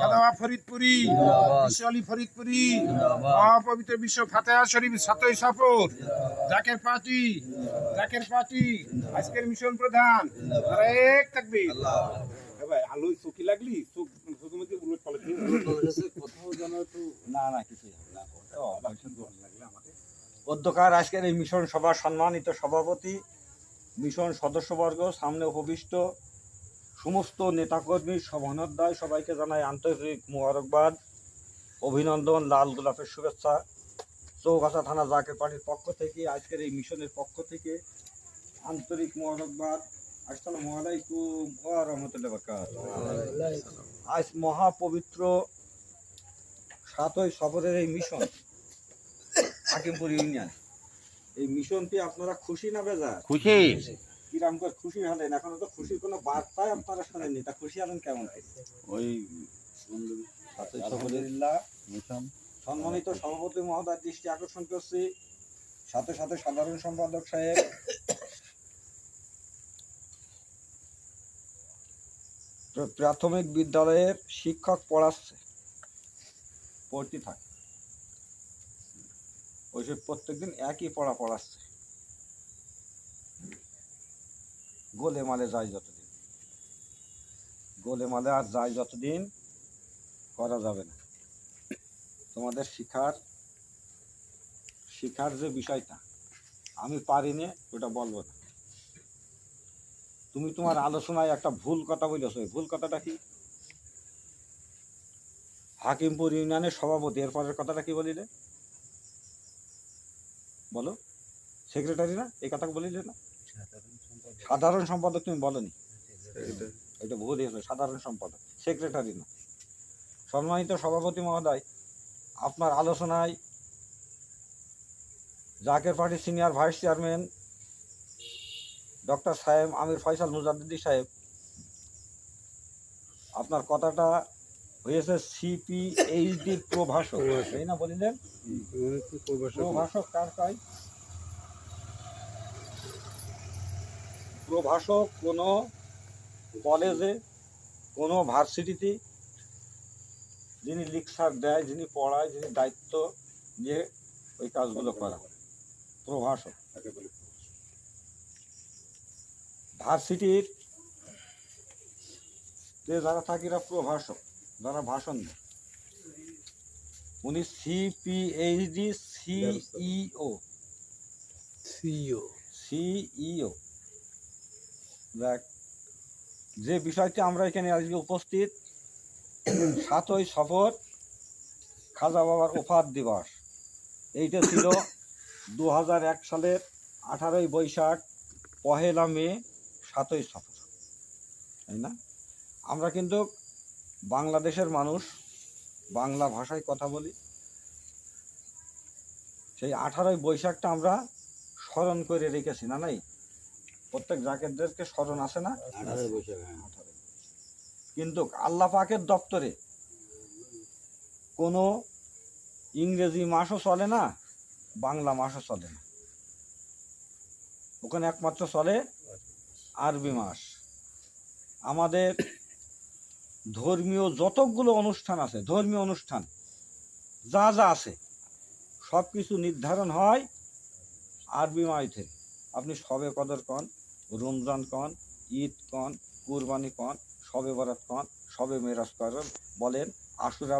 খাদাওয়া ফরিদপুরি বিশ্ব আলী ফরিদপুরি। মহাপবিত্র বিশ্ব ফাতেহা শরীফ সাতই সফর। জাকের পার্টি জাকের পার্টি আজকের মিশন প্রধান। এক থাকবে। ভাই আলো চুকি লাগলি? চোখ চোখের মধ্যে উলট পালট না না কিছুই হবে না। অধ্যকার আজকের এই মিশন সভার সম্মানিত সভাপতি মিশন সদস্যবর্গ সামনে উপবিষ্ট সমস্ত নেতাকর্মী সভানোদ্দায় সবাইকে জানাই আন্তরিক মোবারকবাদ, অভিনন্দন, লাল গোলাপের শুভেচ্ছা। চৌগাছা থানা জাকের পার্টির পক্ষ থেকে, আজকের এই মিশনের পক্ষ থেকে আন্তরিক মোবারকবাদ। আসসালামু আলাইকুম ওয়া রাহমাতুল্লাহি আজ মহাপবিত্র সাতই সফরের এই মিশন, হাকিমপুর ইউনিয়ন। এই মিশনটি আপনারা খুশি না বেজা খুশি। কিরাম করে খুশি হলেন এখনও তো খুশির কোনো বার্তাই আপনারা শোনেননি। তা খুশি হলেন কেমন? ওই সম্মানিত সভাপতি মহোদয় দৃষ্টি আকর্ষণ করছি। সাথে সাথে সাধারণ সম্পাদক সাহেব। প্রাথমিক বিদ্যালয়ের শিক্ষক পড়াচ্ছে। পড়তে থাকে। ওইসব প্রত্যেকদিন একই পড়া পড়াচ্ছে। গোলে মালে যায় যতদিন। গোলে মালে আর যায় যতদিন করা যাবে না। তোমাদের শিখার শিখার যে বিষয়টা, আমি পারিনি, ওটা বলব না। তুমি তোমার আলোচনায় একটা ভুল কথা বলেছ ভুল কথাটা কি? হাকিমপুর ইউনিয়নের সভাপতি, এরপরের কথাটা কি বলিলে? বলো। সেক্রেটারি না? এই কথা বলিলে না? সাধারণ সম্পাদক তুমি বলনি। এটা ভুল হয়েছে সাধারণ সম্পাদক সেক্রেটারি না। সম্মানিত সভাপতি মহোদয় আপনার আলোচনায় জাকের পার্টির সিনিয়র ভাইস চেয়ারম্যান ডক্টর সাহেব আমির ফয়সাল মুজাদ্দিদি সাহেব আপনার কথাটা হয়েছে সিপিএইচডির প্রভাষক। এই না বলিলেন? প্রভাষক। কার কয় প্রভাষক কোনো কলেজে কোনো ভার্সিটিতে যিনি লেকচার দেয় যিনি পড়ায় যিনি দায়িত্ব নিয়ে ওই কাজগুলো করা। প্রভাষক। ভার্সিটির যে যারা থাকে এরা প্রভাষক যারা ভাষণ দেয়। উনি সিপিএইচডি সিইও সিইও সিইও দেখ, যে বিষয়টি আমরা এখানে আজকে উপস্থিত, সাতই সফর, খাজা বাবার ওফাত দিবস। এইটা ছিল দু সালের আঠারোই বৈশাখ, পহেলা মে, সাতই সফর। তাই না? আমরা কিন্তু বাংলাদেশের মানুষ, বাংলা ভাষায় কথা বলি। সেই আঠারোই বৈশাখটা আমরা স্মরণ করে রেখেছি, না নাই? প্রত্যেক জাকেরদেরকে স্মরণ আছে না? হ্যাঁ। কিন্তু আল্লাহ পাকের দপ্তরে কোনো ইংরেজি মাসও চলে না বাংলা মাসও চলে না। ওখানে একমাত্র চলে আরবি মাস। আমাদের ধর্মীয় যতগুলো অনুষ্ঠান আছে ধর্মীয় অনুষ্ঠান যা যা আছে সব কিছু নির্ধারণ হয় আরবি মাস। থেকে আপনি সবে কদর কন রমজান কন ঈদ কন কুরবানি কন শবে বরাত কন শবে মেরাজ করেন বলেন আশুরা